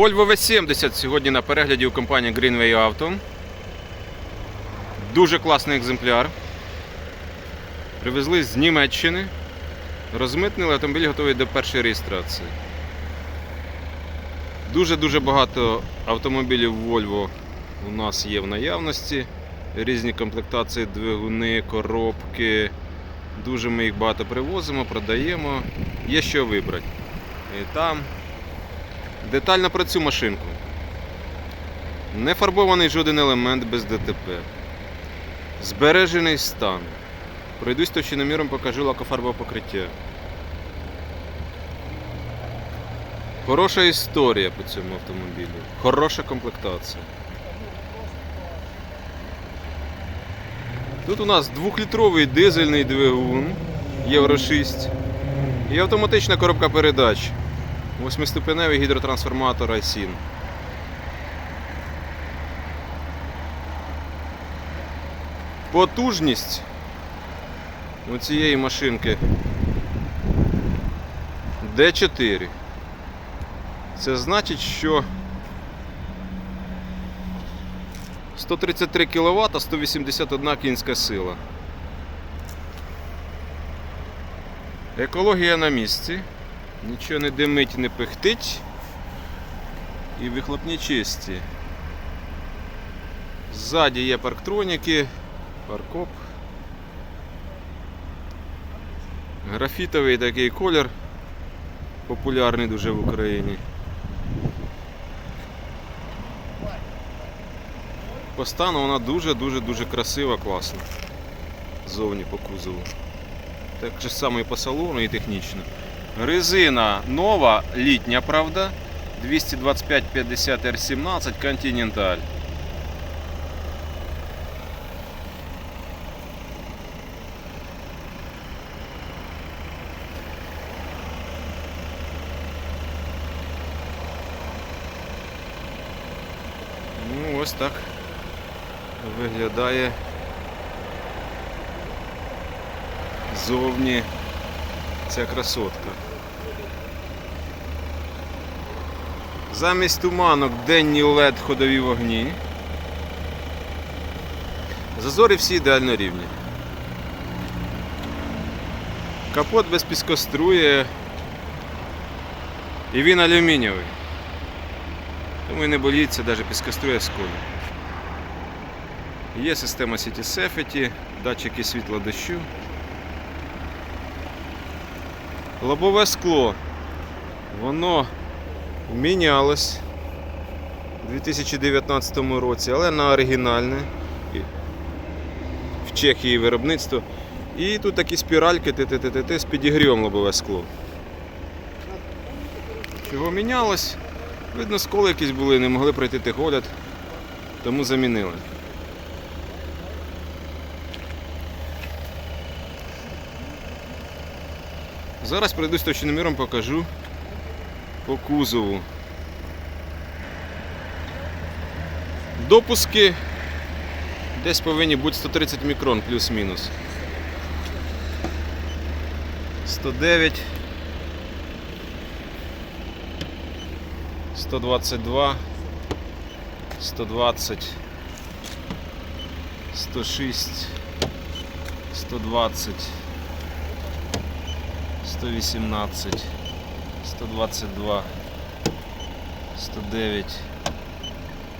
Volvo V70 сьогодні на перегляді у компанії Greenway Auto. Дуже класний екземпляр. Привезли з Німеччини. Розмитнили автомобіль готовий до першої реєстрації. Дуже-дуже багато автомобілів Volvo у нас є в наявності. Різні комплектації, двигуни, коробки. Дуже ми їх багато привозимо, продаємо. Є що вибрати. І там Детально про цю машинку. Не фарбований жоден елемент без ДТП. Збережений стан. Пройдусь товщиноміром, покажу лакофарбове покриття. Хороша історія по цьому автомобілю. Хороша комплектація. Тут у нас двохлітровий дизельний двигун Євро 6 і автоматична коробка передач. Восьмиступеневий гідротрансформатор Айсін. Потужність у цієї машинки D4. Це значить, що 133 кВт, 181 кінська сила. Екологія на місці. Нічого не димить, не пихтить. І вихлопні чисті. Ззаді є парктроніки, паркоп. Графітовий такий колір. Популярний дуже в Україні. По стану вона дуже-дуже-дуже красива, класна. Зовні по кузову. Так же само і по салону, і технічно. Резина нова, літня, правда. 225 50 R17 Continental. Ну, ось так виглядає зовні Ця красотка. Замість туманок денні LED ходові вогні. Зазори всі ідеально рівні. Капот без піскострує. І він алюмінієвий. Тому і не боліться, навіть піскострує сколі. Є система City Safety, датчики світла дощу. Лобове скло. Воно мінялось у 2019 році, але на оригінальне. В Чехії виробництво. І тут такі спіральки ТТТТ з підігрівом лобове скло. Чого мінялось? Видно, сколи якісь були, не могли пройти техогляд, тому замінили. Зараз пройдусь точноміром, покажу по кузову. Допуски десь повинні бути 130 мікрон плюс-мінус. 109 122 120 106 120 118, 122, 109,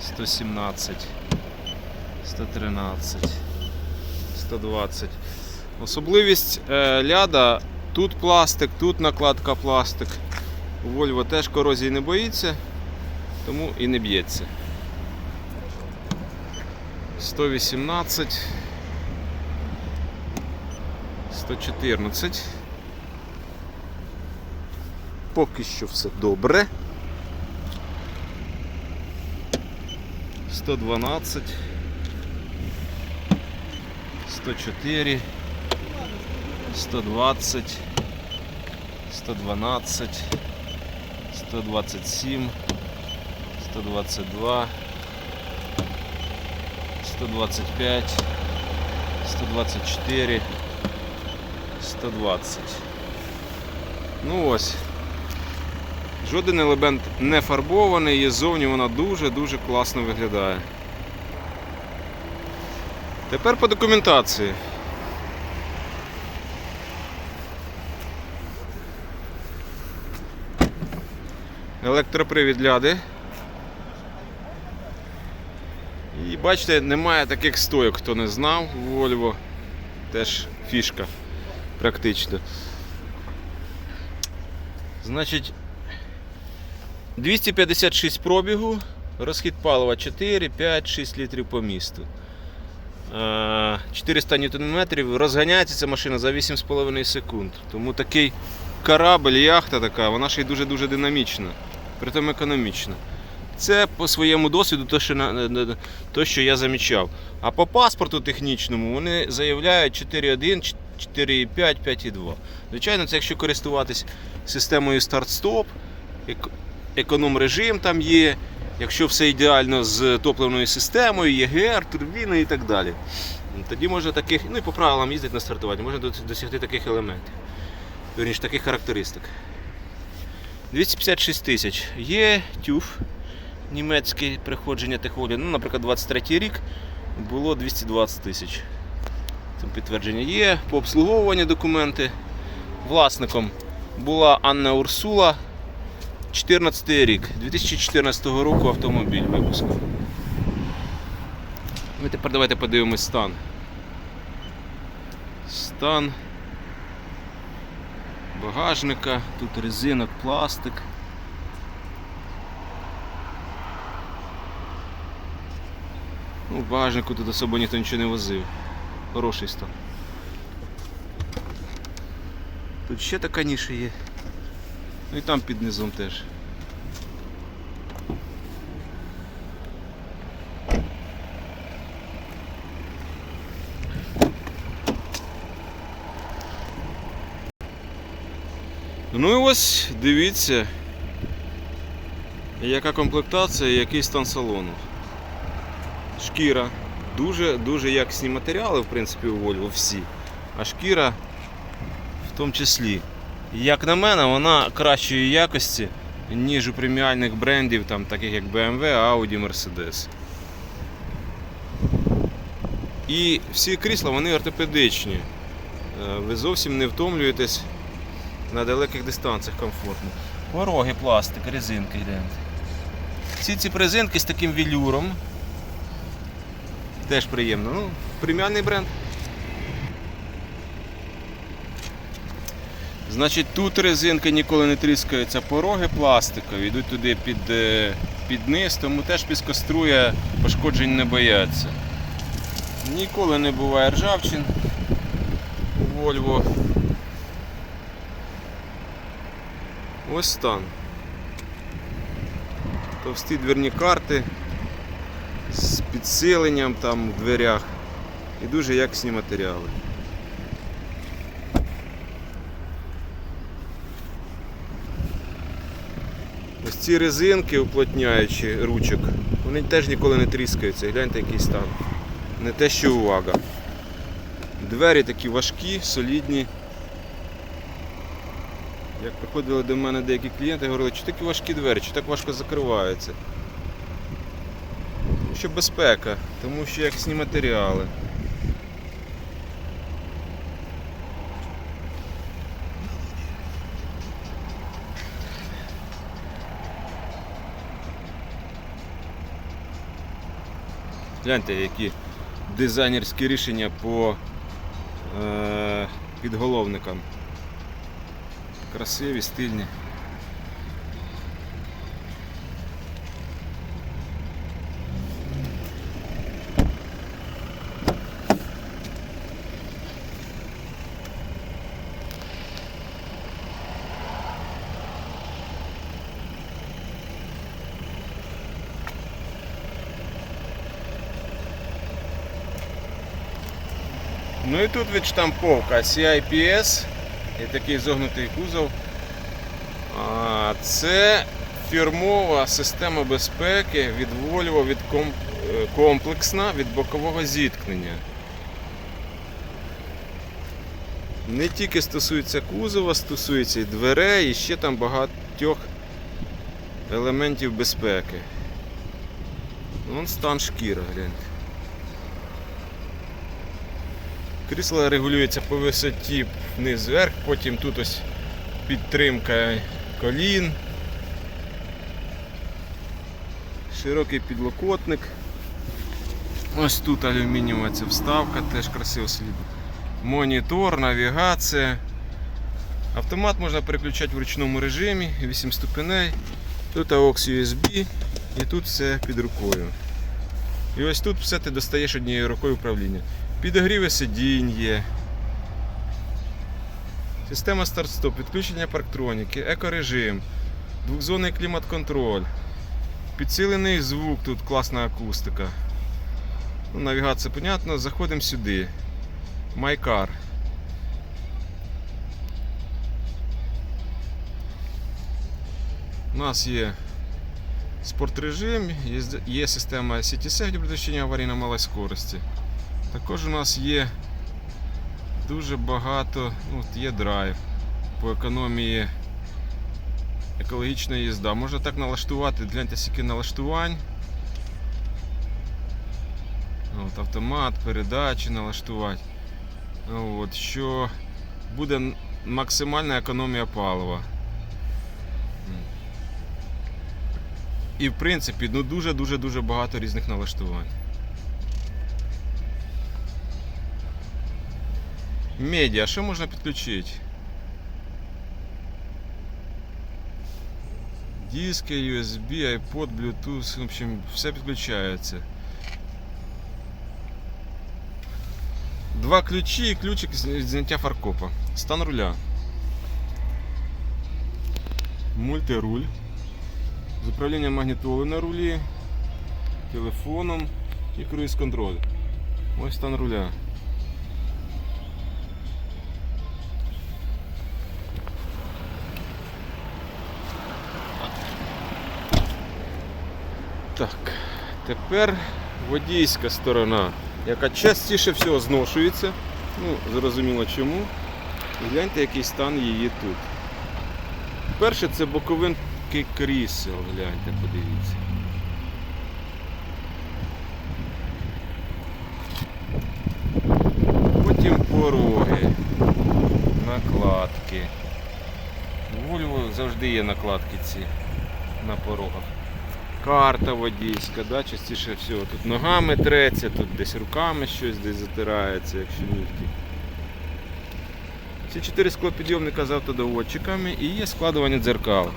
117, 113, 120. Особливість е, ляда, тут пластик, тут накладка пластик. У Volvo теж корозії не боїться, тому і не б'ється. 118, 114. Поки що все добре. 112, 104, 120, 112, 127, 122, 125, 124, 120. Ну ось. Жоден елемент не фарбований і ззовні вона дуже-дуже класно виглядає. Тепер по документації. Електропривід ляди. І бачите, немає таких стойок, хто не знав, Volvo. Теж фішка практично. Значить, 256 пробігу, розхід палива 4, 5, 6 літрів по місту. Е, 400 ньютон-метрів. Розганяється ця машина за 8,5 секунд. Тому такий корабль, яхта така, вона ще й дуже-дуже динамічна, притом економічна. Це по своєму досвіду, то що, то, що я замічав. А по паспорту технічному вони заявляють 4.1, 4.5, 5.2. Звичайно, це якщо користуватись системою старт-стоп, ек- економ-режим там є, якщо все ідеально з топливною системою, ЄГР, турбіною і так далі. Тоді можна таких, ну і по правилам їздити на стартуванні, можна досягти таких елементів, верніше таких характеристик. 256 тисяч. Є тюф німецьке приходження техогляду. Ну, наприклад, 23 рік було 220 тисяч. Там підтвердження є. По обслуговуванню документи. Власником була Анна Урсула. 14 рік, 2014 року автомобіль випуску. Ми тепер давайте подивимось стан. Стан багажника, тут резинок, пластик. Ну, в багажнику тут особо ніхто нічого не возив. Хороший стан. Тут ще така ніша є. Ну і там під низом теж. Ну і ось дивіться, яка комплектація, і який стан салону. Шкіра. Дуже-дуже якісні матеріали, в принципі, у Volvo всі. А шкіра в тому числі. Як на мене, вона кращої якості, ніж у преміальних брендів, там, таких як BMW, Audi, Mercedes. І всі крісла вони ортопедичні. Е, Ви зовсім не втомлюєтесь на далеких дистанціях комфортно. Пороги, пластик, резинки гляньте. Всі ці презинки з таким велюром. Теж приємно. Ну, преміальний бренд. Значить, тут резинки ніколи не тріскаються, пороги пластикові, йдуть туди під, е, під низ, тому теж піскоструя пошкоджень не бояться. Ніколи не буває ржавчин у Volvo. Ось стан. Товсті дверні карти з підсиленням там в дверях і дуже якісні матеріали. Ці резинки уплотняючі ручок, вони теж ніколи не тріскаються. Гляньте, який стан. Не те, що увага. Двері такі важкі, солідні. Як приходили до мене деякі клієнти, говорили, що такі важкі двері, чи так важко закриваються. Що безпека, тому що якісні матеріали. Гляньте, які дизайнерські рішення по е, підголовникам. Красиві, стильні. Ну і тут відштамповка CIPS і такий зогнутий кузов. Це фірмова система безпеки від Volvo від е, комплексна від бокового зіткнення. Не тільки стосується кузова, стосується і дверей, і ще там багатьох елементів безпеки. Вон стан шкіра, гляньте. Крісло регулюється по висоті вниз вверх, потім тут ось підтримка колін. Широкий підлокотник. Ось тут алюмінієва ця вставка, теж красиво слід. Монітор, навігація. Автомат можна переключати в ручному режимі, 8 ступеней. Тут AUX USB і тут все під рукою. І ось тут все ти достаєш однією рукою управління. Підогріви сидінь є. Система старт-стоп, підключення парктроніки, екорежим, двохзонний клімат-контроль, підсилений звук, тут класна акустика. Ну, навігація, понятно, заходимо сюди. Майкар. У нас є спортрежим, є, є система CTC для предотвращення аварій на скорості. Також у нас є дуже багато, ну, є драйв по економії екологічна їзда. Можна так налаштувати, гляньте скільки налаштувань. От, автомат, передачі налаштувати. От, що буде максимальна економія палива. І в принципі ну дуже-дуже дуже багато різних налаштувань. Медіа, що можна підключити? Диски, USB, iPod, Bluetooth, в общем, все підключається. Два ключі і ключик з- від зняття фаркопа. Стан руля. Мультируль. З управлінням магнітоли на рулі, телефоном і круїз контроль. Ось стан руля. Так, тепер водійська сторона, яка частіше всього зношується. Ну, зрозуміло чому. Гляньте, який стан її тут. Перше це боковинки крісел, гляньте, подивіться. Потім пороги, накладки. У Volvo завжди є накладки ці на порогах. Карта водійська, да, частіше всього. Тут ногами треться, тут десь руками щось десь затирається, якщо нігті. Ці чотири склопідйомника з автодоводчиками і є складування дзеркал.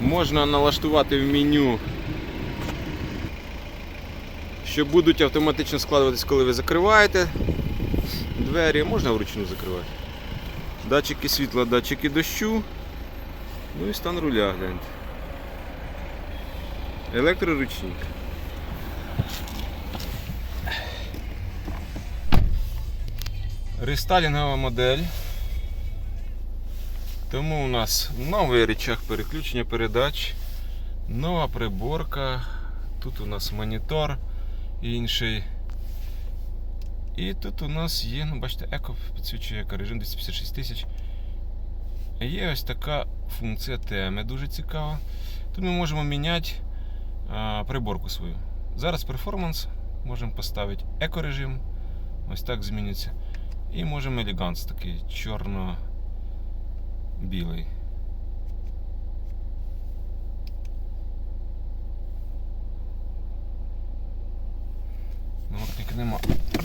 Можна налаштувати в меню, що будуть автоматично складуватись, коли ви закриваєте двері, можна вручну закривати. Датчики світла, датчики дощу. Ну і стан руля гляньте. Електроручник. Рестайлінгова модель. Тому у нас новий рычаг переключення передач, нова приборка. Тут у нас монітор інший. І тут у нас є, ну бачите, еко підсвічує екорежим 256 тисяч. Є ось така функція теми, дуже цікава. Тут ми можемо міняти приборку свою. Зараз перформанс можемо поставити екорежим. Ось так зміниться. І можемо елеганс такий чорно-білий. Намокника нема.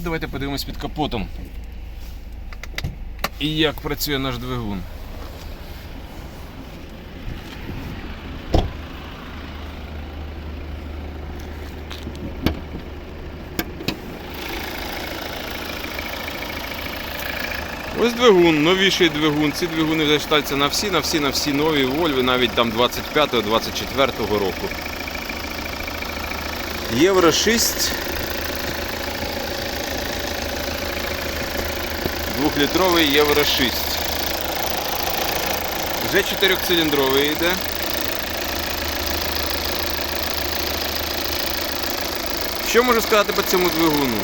Давайте подивимось під капотом. І як працює наш двигун. Ось двигун, новіший двигун. Ці двигуни вже штаються на всі, на всі, на всі нові Вольви, навіть там 25-24 року. Євро 6. Двохлітровий Євро 6. Вже 4-циліндровий йде. Що можу сказати по цьому двигуну?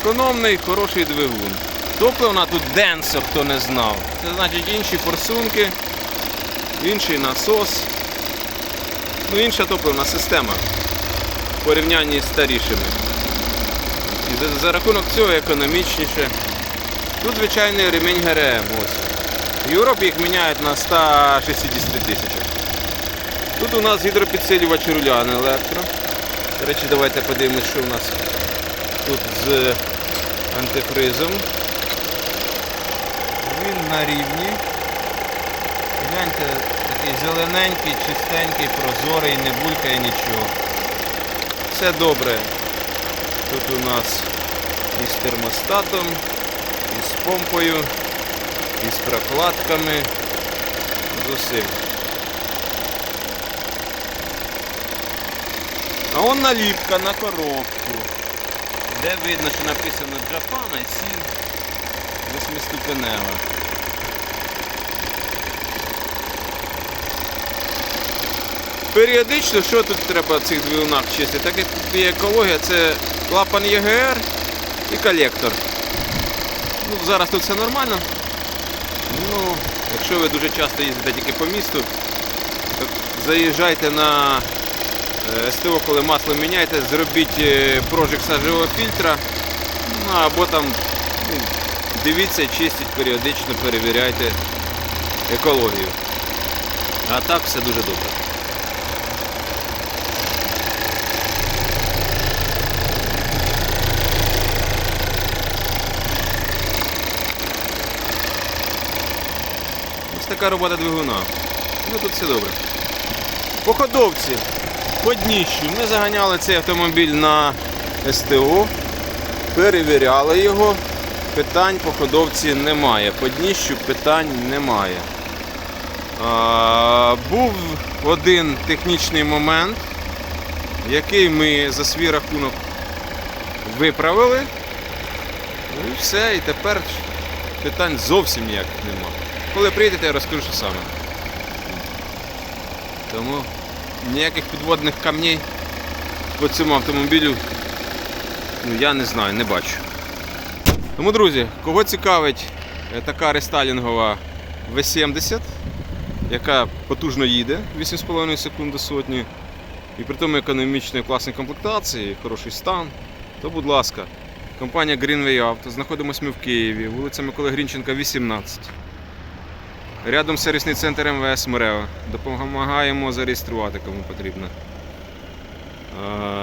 Економний, хороший двигун. Топлива тут денсо, хто не знав. Це значить інші форсунки. інший насос. Ну, інша топливна система в порівнянні з старішими. І за, рахунок цього економічніше. Тут звичайний ремінь ГРМ. Ось. В Європі їх міняють на 160 тисячах. Тут у нас гідропідсилювач руля, а не електро. До речі, давайте подивимось, що у нас тут з антифризом. Він на рівні. Гляньте, такий зелененький, чистенький, прозорий, не булькає нічого. Все добре. Тут у нас і з термостатом, і з помпою, і з прокладками. З усім. А он наліпка на коробку, де видно, що написано Japan IC 8-ступенева. Періодично, що тут треба цих двигунах чистити? Так як тут є екологія, це клапан ЄГР і колектор. Ну, зараз тут все нормально. Ну, якщо ви дуже часто їздите тільки по місту, то заїжджайте на е, СТО, коли масло міняєте, зробіть е, прожиг сажевого фільтра, ну, або там дивіться, чистіть періодично, перевіряйте екологію. А так все дуже добре. Ось така робота двигуна. Ну тут все добре. По ходовці, по дніщу. Ми заганяли цей автомобіль на СТО, перевіряли його. Питань по ходовці немає. По дніщу питань немає. А, був один технічний момент, який ми за свій рахунок виправили. Ну і все, і тепер питань зовсім ніяких немає. Коли прийдете, я розкажу, що саме. Тому ніяких підводних камней по цьому автомобілю ну, я не знаю, не бачу. Тому, друзі, кого цікавить е, така рестайлінгова V70, яка потужно їде 8,5 секунд до сотні, і при тому економічної класної комплектації, хороший стан, то будь ласка, компанія Greenway Auto, знаходимося ми в Києві, вулиця Миколи Грінченка, 18. Рядом сервісний центр МВС Мрева. Допомагаємо зареєструвати, кому потрібно.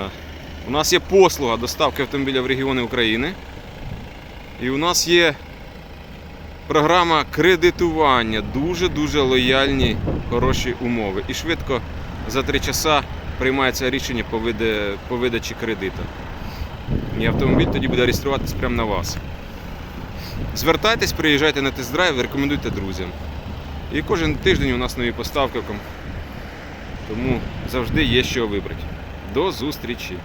Е, У нас є послуга доставки автомобіля в регіони України. І у нас є програма кредитування. Дуже-дуже лояльні, хороші умови. І швидко за 3 часа приймається рішення по, вида- по видачі кредиту. І автомобіль тоді буде реєструватись прямо на вас. Звертайтесь, приїжджайте на тест-драйв, рекомендуйте друзям. І кожен тиждень у нас нові поставки. Тому завжди є що вибрати. До зустрічі!